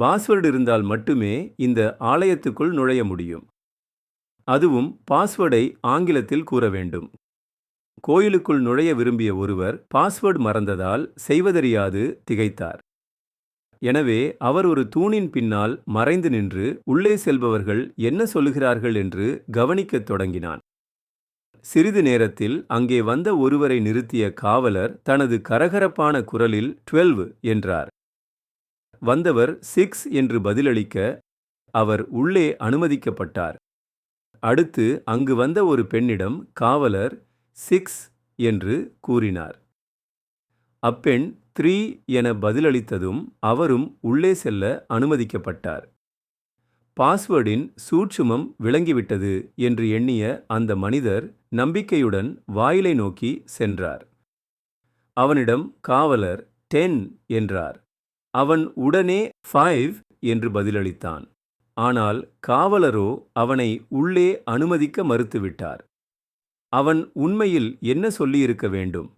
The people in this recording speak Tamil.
பாஸ்வேர்டு இருந்தால் மட்டுமே இந்த ஆலயத்துக்குள் நுழைய முடியும். அதுவும் பாஸ்வேர்டை ஆங்கிலத்தில் கூற வேண்டும். கோயிலுக்குள் நுழைய விரும்பிய ஒருவர் பாஸ்வேர்டு மறந்ததால் செய்வதறியாது திகைத்தார். எனவே அவர் ஒரு தூணின் பின்னால் மறைந்து நின்று உள்ளே செல்பவர்கள் என்ன சொல்லுகிறார்கள் என்று கவனிக்கத் தொடங்கினான். சிறிது நேரத்தில் அங்கே வந்த ஒருவரை நிறுத்திய காவலர் தனது கரகரப்பான குரலில் டுவெல்வ் என்றார். வந்தவர் சிக்ஸ் என்று பதிலளிக்க அவர் உள்ளே அனுமதிக்கப்பட்டார். அடுத்து அங்கு வந்த ஒரு பெண்ணிடம் காவலர் சிக்ஸ் என்று கூறினார். அப்பெண் த்ரீ என பதிலளித்ததும் அவரும் உள்ளே செல்ல அனுமதிக்கப்பட்டார். பாஸ்வேர்டின் சூட்சுமம் விளங்கிவிட்டது என்று எண்ணிய அந்த மனிதர் நம்பிக்கையுடன் வாயிலை நோக்கி சென்றார். அவனிடம் காவலர் டென் என்றார். அவன் உடனே ஃபைவ் என்று பதிலளித்தான். ஆனால் காவலரோ அவனை உள்ளே அனுமதிக்க மறுத்துவிட்டார். அவன் உண்மையில் என்ன சொல்லியிருக்க வேண்டும்?